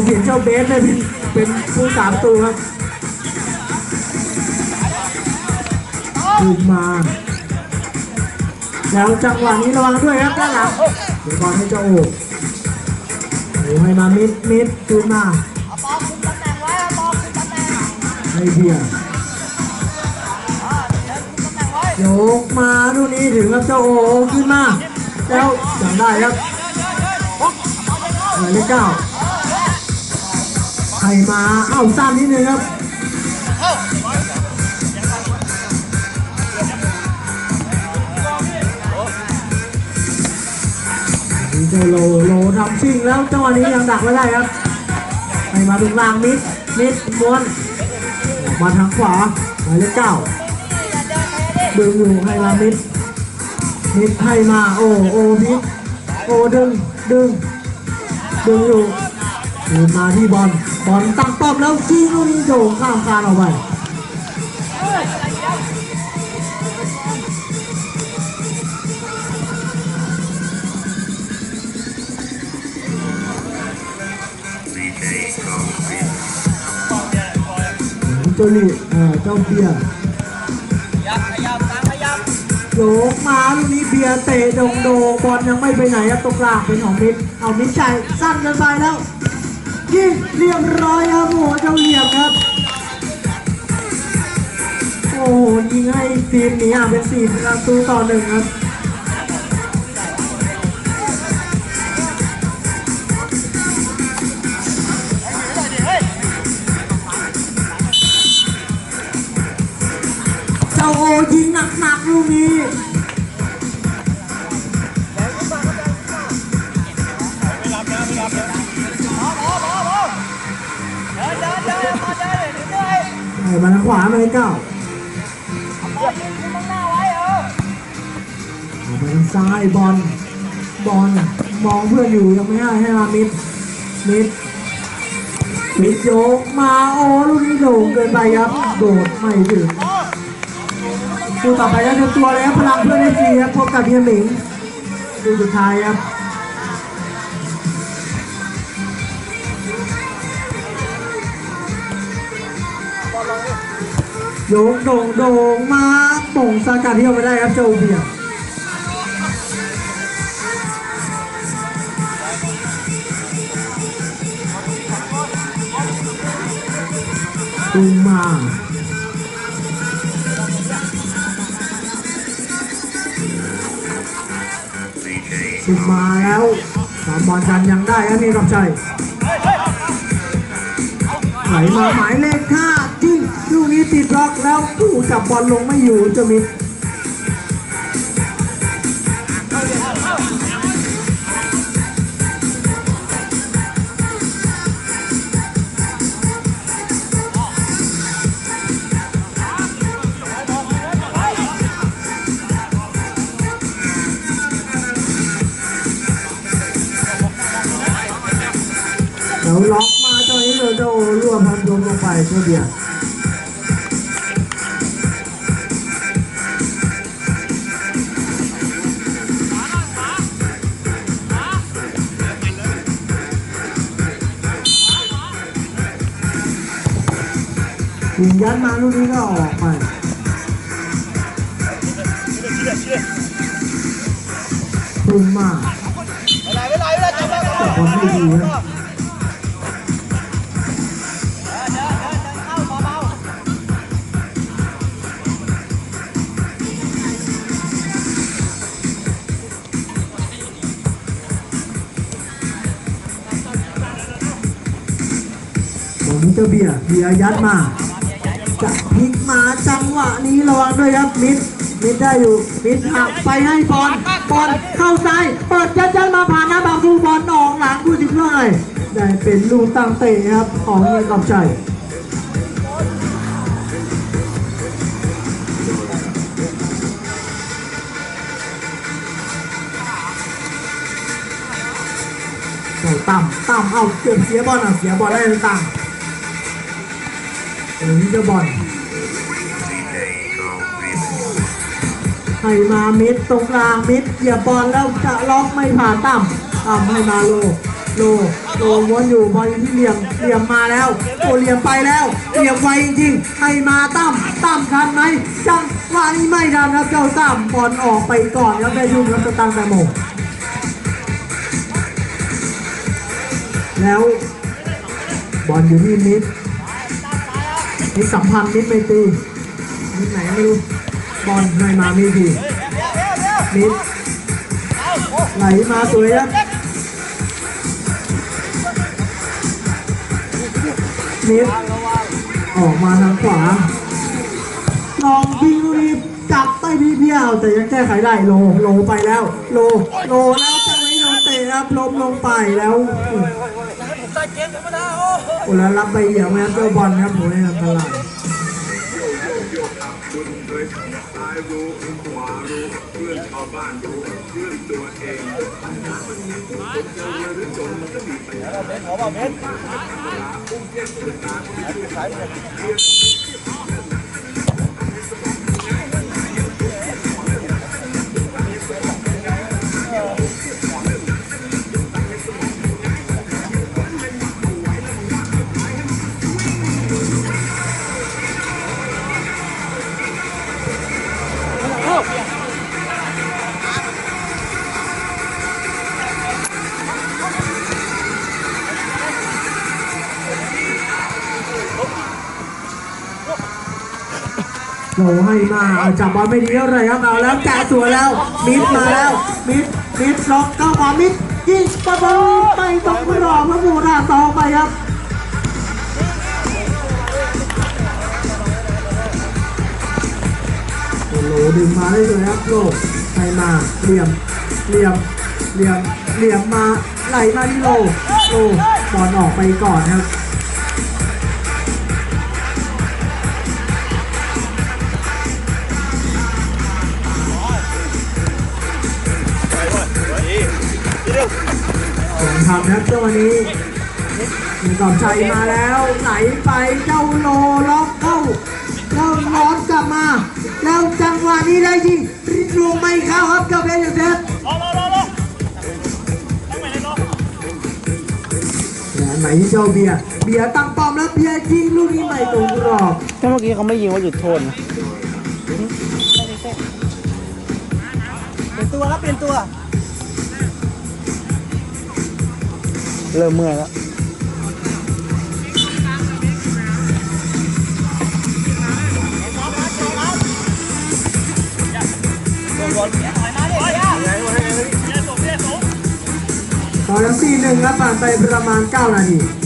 ผมเห็นเจ้าเบสเลยเป็นเป็นผู้สามตัวครับถูกมา แล้วจังหวะนี้ระวังด้วยครับด้านหลังเดี๋ยวบอลให้เจ้าโอ้โอ้ให้มามิดมิดคืนมาไอาปอคุมตำแหน่งให้เบียร์อ่าเดินคุมตำแหน่งไว้โยกมาดูนี้ถึงครับเจ้าโอ้ขึ้นมา แล้วจังได้ครับหมายเลขเก้า รมาเอ้าสั้นนิดนึงครับเจ้าโลโลทำชิ่งแล้วจังหวะนี้ยังดักไม่ได้ครับใครมาตรงกลางมิดมิดม้วนมาทางขวาหมายเลขเก้าดึงอยู่ให้มามิดมิดให้มาโอโอมิดโอดึงดึงดึงอยู่ ดึงมาที่บอลบอลตั้งป้อมแล้วยิงลูกนี้โด่งข้ามคานออกไปจ้านี่เออเจ้าเบียร์ยับขยับตามขยับโยกมาลูกนี้เบียร์เตะโดงโดบอลยังไม่ไปไหนครับตกลางเป็นของมิดเอามิดชัยสั้นกินไปแล้ว ยิงเรียบร้อยครับโอ้โหเจ้าเหลี่ยมครับ โอ้โหยิงให้ทีมนี้อะเป็นสี่ประตูต่อหนึ่งครับเจ้าโอยิงหนักๆลูกนี้ ขวามาเลยเก้าๆปอยืนคุมข้างหน้าไว้เออออกไปทางซ้ายบอลบอลมองเพื่อนอยู่ยังไม่ให้ให้มามิดมิดมิดโยกมาโอ้ลูกนี้โด่งเกินไปครับโดดไม่ถึงดูต่อไปแล้วเตรียมตัวเลยครับพลังเพื่อนได้ฟรีครับพบกับเฮียหมิงดูสุดท้ายครับ โยกโด่งโด่งมาป่งสกัดเที่ยวไม่ได้ครับเจ้าเบียร์ตูมาสุดมาแล้วสามบอลจันยังได้ครับนี่กับชัยไหลมาหมายเลขห้า กนี้ติดล็อกแล้วผู้จับบอลลงไม่อยู่จะมิดแล้วล็อกมาตอนนี้เลยเจ้าโอรั่วพันยมลงไปเจ้าเบียร์ ยิงยันมาลูกนี้ก็ออกไปปรุงมาเวลาเวลาเวลาจับได้แต่บอลไม่ดีนะเข้าเบาบอนี้เจ้าเบียร์เบียร์ยัดมา จะพลิกมาจังหวะนี้ระวังด้วยครับมิดมิดได้อยู่มิดหักไปให้บอลบอลเข้าซ้ายเปิดยัดยัดมาผ่านหน้าบางลูกบอลออกหลังผู้สิบเท่าไหร่ได้เป็นลูกตั้งเตะครับของเงินกับใจต่ำต่ำเอาเกือบเสียบอลอะเสียบอลได้ต่า งเออนี่เจะบอลให้มามิดตรงกลางมิดเหยียบบอลแล้วจะล็อกไม่ผ่านต่ำต่ำให้มาโลโลโลวนอยู่บอลอยู่ที่เหลี่ยมเหลี่ยมมาแล้วโอเหลี่ยมไปแล้วเหลี่ยมไวจริงๆให้มาตั้มตั้มทันไหมจังหวะนี้ไม่ทันครับเจ้าตั้มบอลออกไปก่อนครับได้ยุ่งครับตังแตงโมแล้วบอลอยู่ที่มิด มิดสัมพันธ์มิดไม่ตีมิดไหนไม่รู้บอลให้มาไม่ดีมิดไหลมาสวยครับมิดออกมาทางขวาลองยิงลูกนี้จับไปพี่เพียวแต่ยังแก้ไขได้โลโลไปแล้ว โลโลแล้วจังหวะนี้โดนเตะครับล้มลงไปแล้ว ผมใส่เกมธรรมดาโอ้โหโอ้แล้วรับไปเหยียบแมนเจอบอลครับผมในอันตรายคุณเคยซ้ายรู้ขวารู้เพื่อนชาวบ้านรู้เพื่อนตัวเองปัญหามันมีทุกคนจะรวยหรือจนมันก็มีปัญหาเบนขอบอกเบนอุ้มเย็นสุดตาที่ช่วยสายเบน โหให้มาเอาจับบอลไม่ดีเท่าไหร่ครับเอาแล้วแกะสวยแล้วมิดมาแล้วมิดมิดล็อกเข้าขวามิดยิงประตูไปตกไม่รอบพระบูราตองไปครับโอ้โหดึงมาได้เลยครับโลกให้มาเหลี่ยมเหลี่ยมเหลี่ยมเหลี่ยมมาไหลมาที่โลโลบอลออกไปก่อนครับ ทำนะครับเจ้าวันนี้มีกอบชัยมาแล้วไหลไปเจ้าโลล็อกเข้าแล้วร้อนกลับมา แล้วจังหวะนี้ได้ยิงลูกไม่เข้าครับเจ้าเพชรเซตรอรอรอรอต้องไปเลยรอและไหนเจ้าเบียร์เบียร์ตั้งป้อมแล้วเบียร์ยิงลูกนี้ไม่ตรงกรอบถ้าเมื่อกี้เขาไม่ยิงว่าหยุดโทษนะเปลี่ยนตัวครับเปลี่ยนตัว เริ่มเมื่อยแล้วบตอนนี้สี่หนึ่งครับผ่านไปประมาณ 9 นาที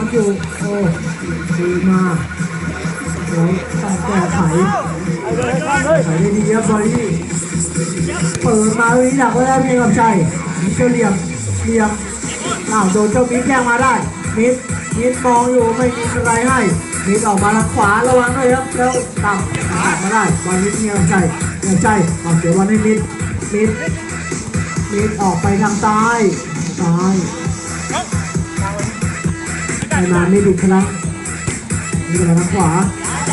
อ้ม้วนอยู่โอ้ดีมาแล้วต้องแก้ไขไขได้ดีครับบอลี่เปิดมาเลยดักไว้ได้เพียงกับใจมิเชลเหลี่ยมเหลี่ยมอ้าวโดนเจ้ามิดแย่งมาได้มิดมิดมองอยู่ไม่มีอะไรให้มิดออกมาทางขวาระวังด้วยครับแล้วต่ำมาได้บอลมิดเพียงกับใจเพียงกับใจเอาเสียบอลให้มิดมิดมิดออกไปทางซ้ายซ้าย มาไม่ดิดครั้งนี่ก็มาทางขวา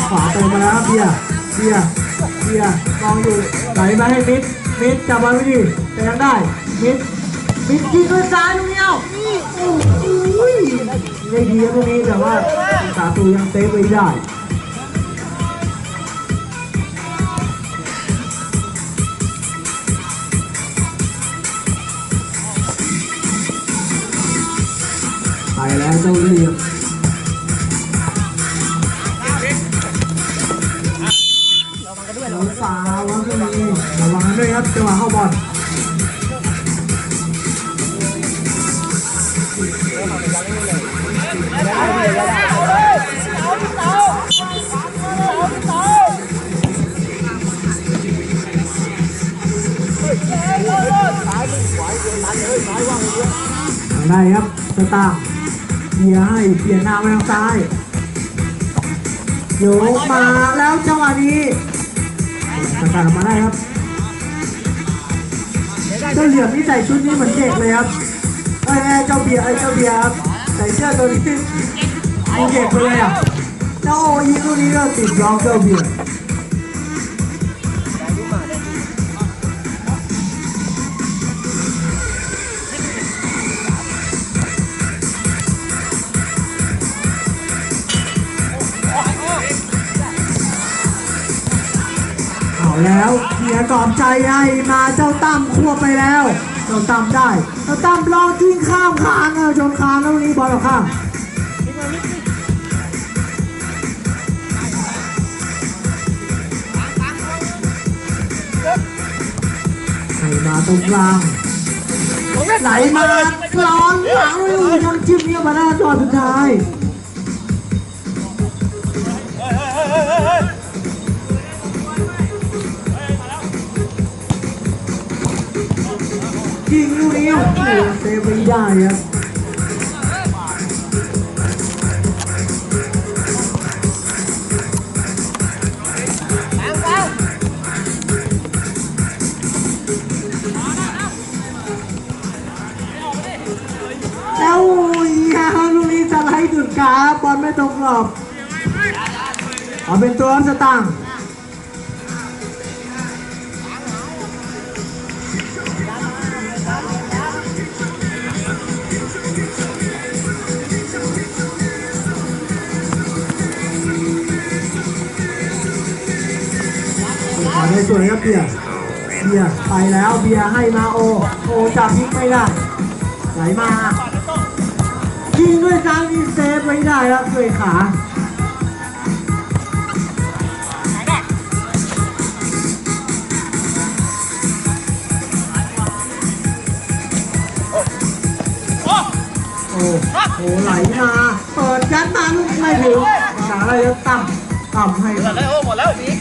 ขวาเติมมาแล้วเบียร์เบียร์เบียร์มองอยู่ไหลมาให้มิดมิดจับบอลไม่ดีแต่ยังได้มิดมิดยิงด้วยซ้ายลูกนี้เอาโอ้ยไม่ดีครับลูกนี้แต่ว่าสาตูยังเซฟไว้ได้ ไปแล้วเจ้าเหลี่ยมน้องสาวครับตรงนี้ด้วยครับจังหวะเข้าบอลได้ครับสตาร์ เบียให้เปลี่ยนหน้าไปทางซ้ายโยกมาแล้วจังหวะนี้สตาร์มาได้ครับเจ้าเหลี่ยมนี่ใส่ชุดนี้เหมือนเด็กเลยครับเอ้เจ้าเบียร์ไอ้เจ้าเบียร์ครับใส่เสื้อตัวนี้มีเด็กไปเลยอะเจ้าโอยิงลูกนี้ก็ติดร้องเจ้าเบียร์ แล้วเบียกรอบใจให้มาเจ้าตั้มควบไปแล้วเจ้าตั้มได้เจ้าตั้มลองทิ้งข้ามคานเอาชนคานแล้ววันนี้บอลออกข้างให้มาตรงกลางไหลมากรอนหลังเลยยังจิ้มเนี่ยมาหน้าจอสุดท้าย ยิงลูกนี้โอ้เซฟไม่ได้ครับแล้วยาวลูกนี้สไลด์จุดกาบอลไม่ตรงกรอบเอาเป็นตัวสตางค์ บเบียร์เบียร์ไปแล้วเบียร์ให้มาโอ โอจับพิกไม่ได้ไหลมายิงด้วยซ้ายนี่เซฟไม่ได้ครับด้วยขาโอ้โหไหลมาเปิดยัดมาลูกไม่ถึงหาอะไรแล้วต่ำต่ำให้หมดแล้วหมดแล้วอีก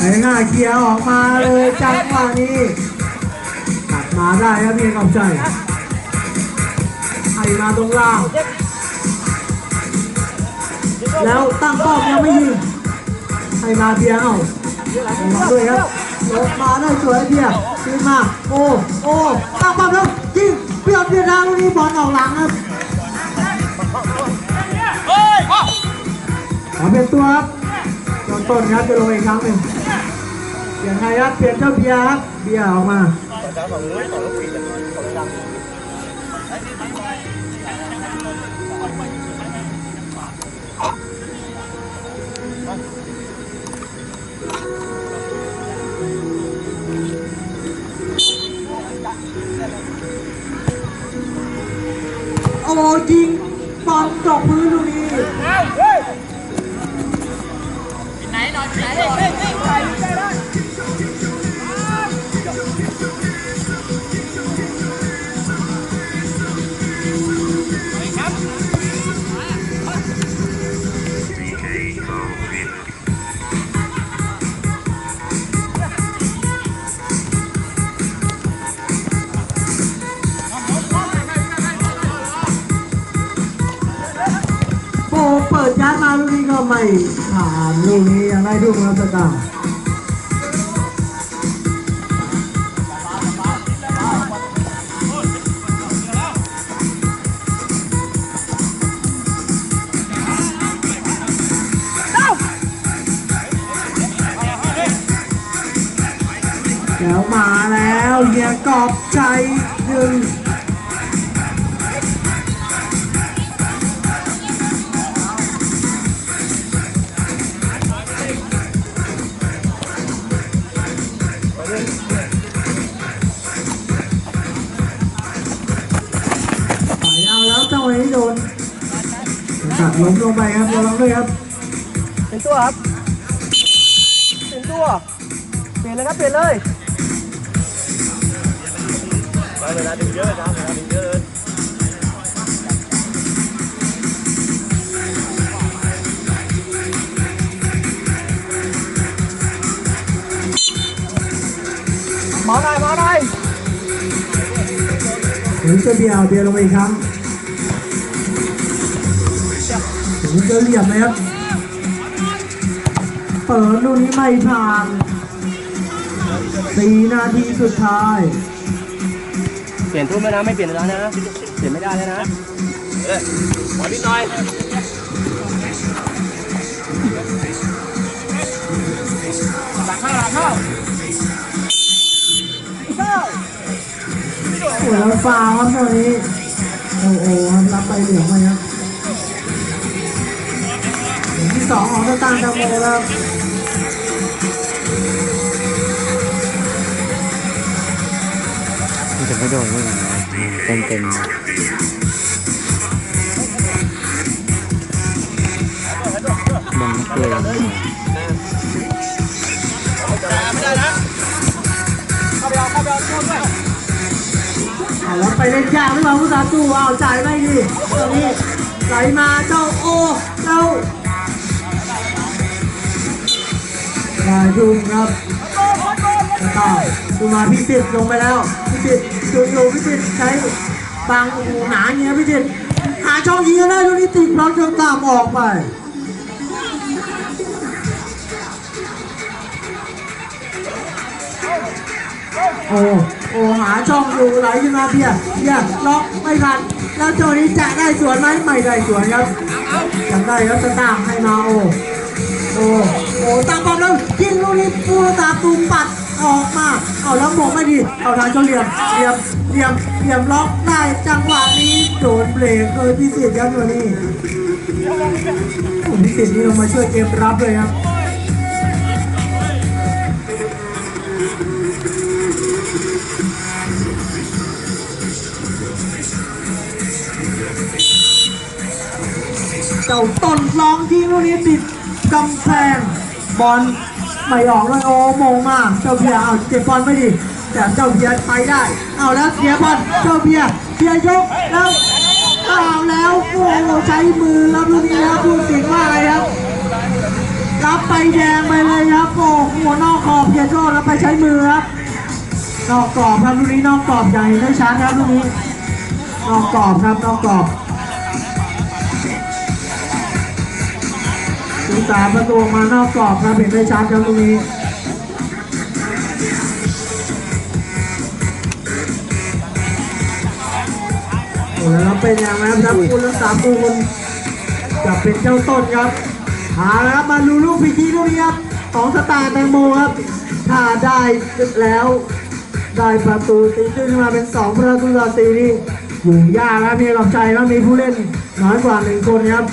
ไหลง่ายเคลียร์ออกมาเลยจังหวะนี้ตัดมาได้ครับพี่กำใจให้มาตรงล่าง แล้วตั้งป้อมยังไม่ยิงให้มาเบียเอามาด้วยครับลงมาได้สวยเบียขึ้นมาโอ้โอ้ตั้งป้อมแล้วยิงเบียเบียร์ทางลูกนี้บอลออกหลังครับเฮ้ยขอเปลี่ยนตัวครับตอนต้นครับจะลงอีกครั้งหนึ่ง เปลี่ยนใครครับเปลี่ยนเจ้าเบียร์ครับเบียร์ออกมาโอ้ยิงบอลตกพื้นลูกนี้ ผ่านลูกนี้ยังได้ดูครับสตาร์แล้วมาแล้วเฮียกอบใจหนึ่ง ล้มลงไปครับระวังด้วยครับ เป็นตัวครับ เป็นตัว เปลี่ยนเลยครับ เปลี่ยนเลยเวลาดึงเยอะครับเวลาดึงเยอะหมอหน่อยหมอหน่อยหรือจะเบียร์เอาเบียร์ลงไปอีกครั้ง หรือจะเหลี่ยมนะครับ เปิดลูกนี้ไม่ผ่านสี่นาทีสุดท้าย เปลี่ยนทุ่มแล้วนะไม่เปลี่ยนแล้วนะ เปลี่ยนไม่ได้แล้วนะขอนิดหน่อยหลังเข้าหลังเข้าโอ้ยแล้วฟาวครับตอนนี้ โอ้โหครับรับไปเหลืองไปครับ สองของสตาร์ดัมโมแล้วมันจะไม่โดนไม่ไงเต็มเต็มมันเกลียดไม่ได้นะเข้าไปเอาเข้าไปเอาช่วยด้วยเอาแล้วไปเล่นยากหรือเปล่าผู้สาตู้เอาจ่ายไม่ดีตอนนี้ไหลมาเจ้าโอเจ้า ได้ดุมครับกระต่ายดูมาพิสิทธิ์ลงไปแล้วพิสิทธิ์จุดอยู่พิสิทธิ์ใช้ฟังหูหนาเงี้ยพิสิทธิ์หาช่องยิงได้ลูกนี้ติดบล็อกจนตามออกไปโอ้โอ้หาช่องอยู่ไหลขึ้นมาเพียเพียล็อกไม่ทันแล้วโจนี้จะได้สวนไหมไม่ได้สวนครับยังได้ครับจะตามให้มาโอ้ โอ้โอ้ตามบอลแล้วยิงลูกนี้ปูตาตูมปัดออกมา เอาแล้วมองไม่ดี เอาทางเจ้าเหลี่ยมเหลี่ยมเหลี่ยมเหลี่ยมล็อกได้จังหวะนี้โดนเบรกเออพิสิทธิ์ครับตัวนี้โอ้พิสิทธิ์นี่ลงมาช่วยเกมรับเลยครับเจ้าต้นลองทีลูกนี้ติด กำแพงบอลไม่ออกเลยโอ้โมงมากเจ้าเพียเอาเก็บบอลไม่ดีแต่เจ้าเพียไปได้ เอาแล้วเสียบอลเจ้าเพียเพียยกแล้วเอาแล้วโอ้โหใช้มือรับลูกนี้ครับพูดสิงว่าอะไรครับรับไปแดงไปเลยครับโอ้โหนอกขอบเพียโชแล้วไปใช้มือครับนอกกรอบครับลูกนี้นอกกรอบใหญ่ได้ชัดครับลูกนี้นอกกรอบครับนอกกรอบ ตูตามประตูออกมานอกกรอบครับเห็นได้ชัดครับตรงนี้โอ้แล้วเป็นอย่างไรครับคุณรักษาปูนจะเป็นเจ้าต้นครับหาแล้วครับมาลูลูกพิธีลูกนี้ครับของสตาร์แตงโมครับถ้าได้แล้วได้ประตูตีขึ้นมาเป็นสองประตูต่อสี่นี่อยู่ยากแล้วมีกำลังใจแล้วมีผู้เล่นน้อยกว่าหนึ่งคนครับ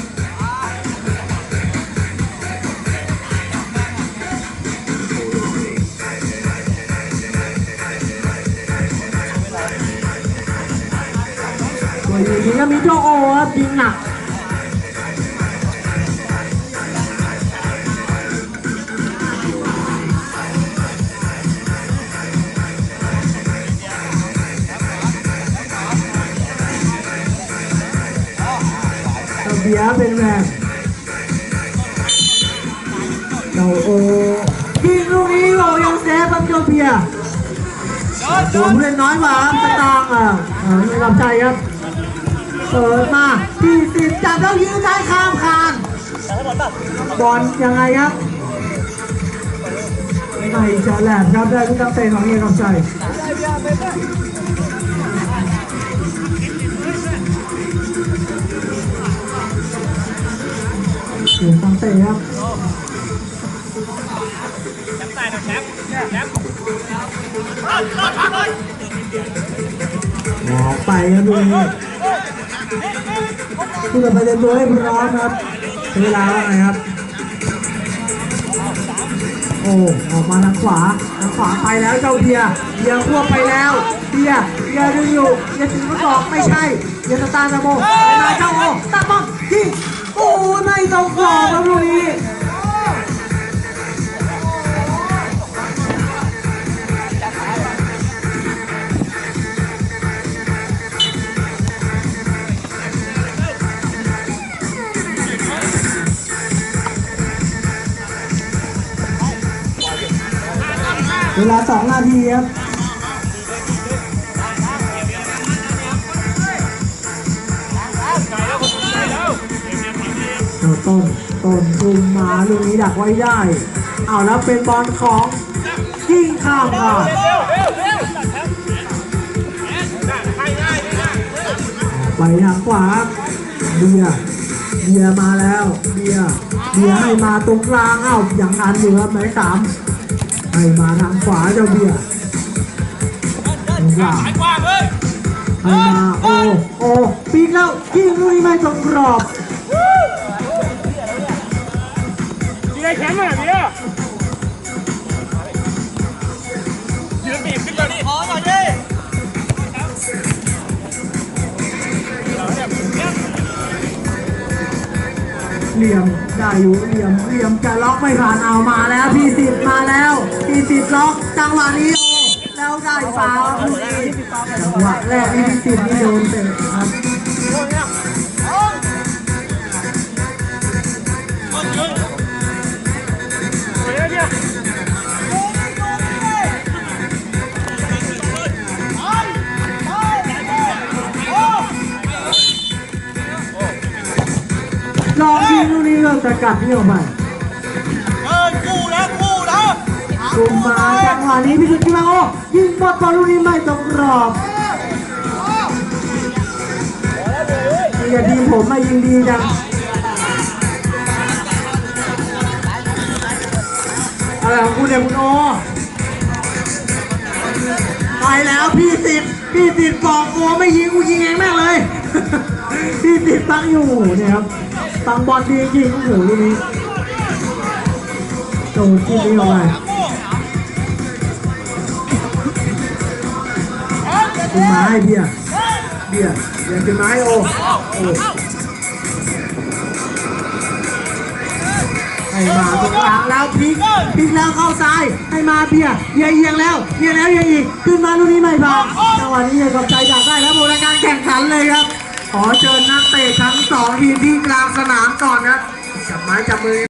ส่วนอย่างนี้ก็มีเจ้าโอครับยิงหนักเจ้าเบียร์เป็นแบบ เจ้าโอยิงลูกนี้โอยังเซฟครับเจ้าเบียร์ตัวผู้เล่นน้อยกว่าครับสตางค์อะอ่ามีกำลังใจครับเปิดมาที่สิบจับแล้วยิงซ้ายข้ามคานบอลยังไงครับไม่ฉลาดครับได้ทุกตั้งเตะของเอกกำชัยเสียงตั้งเตะครับแชมป์ใส่หน่อยแชมป์แชมป์ออกไปครับดู คุณจะไปเรียนตัวให้พร้อมครับเวลาว่าไงครับ โอ้ออกมาทางขวาทางขวาไปแล้วเจ้าเบียเบียควบไปแล้วเบียเบียดึงอยู่เบียถึงกระสอบไม่ใช่เบียร์สตาตะโมไปมาเจ้าโอตาบอมที่โอ้ไม่ตรงกรอบครับลูกนี้ เวลาสองนาทีครับเอาต้นต้นคุมมาลูกนี้ดักไว้ได้ เอาแล้วเป็นบอลของยิ่งข้ามค่ะไปทางขวาเบียร์เบียร์มาแล้วเบียร์เบียร์ให้มาตรงกลางเอ้าอย่างนั้นอยู่ครับหมายสาม ให้มาทางขวาเจ้าเบียร์ตรงกลางกว้างเฮ้ยให้มาโอโอปีกแล้วยิงลูกนี้ไม่ตรงกรอบยิงไอ้แขนมาเนี่ยยืนบีบขึ้นมาดิขอหน่อยดิเหลี่ยมได้อยู่เหลี่ยมเหลี่ยมจะล็อกไม่ผ่านเอามาแล้วพี่สิทธิ์มาแล้ว พี่สิทธิ์ล็อกจังหวะนี้โอแล้วได้ฟาวล์ลูกนี้จังหวะแรกนี่พี่สิทธิ์นี่โดนเตะครับลองยิงลูกนี้ก็สกัดนี่ออกมา คุมมาจังหวะนี้พี่สุดที่มาโอ้ยิงบอลบอลลูกนี้ไม่ตรงกรอบนี่กับทีผมไมายิงดีจังอะไรของคุณเนี่ยคุณโอไปแล้วพี่สิทธิ์พี่สิทธิ์บอกโอไม่ยิงกูยิงเองแม่งเลย พี่สิทธิ์ตั้งอยู่เนี่ยครับตั้งบอลดีจริงโอ้โหลูกนี้โดนที่นี้ออกไป ขึ้นมาให้เบียร์เบียร์เบียร์ขึ้นมาให้โอโอให้มาตรงกลางแล้วพลิกพลิกแล้วเข้าซ้ายให้มาเบียร์เบียร์เอียงแล้วเอียงแล้วเอียงอีกขึ้นมาลูกนี้ไม่ผ่านจังหวะนี้ยังกับใจอยากได้แล้วหมดรายการแข่งขันเลยครับ ขอเชิญนักเตะทั้งสองทีมที่กลางสนามก่อนครับจับไม้จับมือ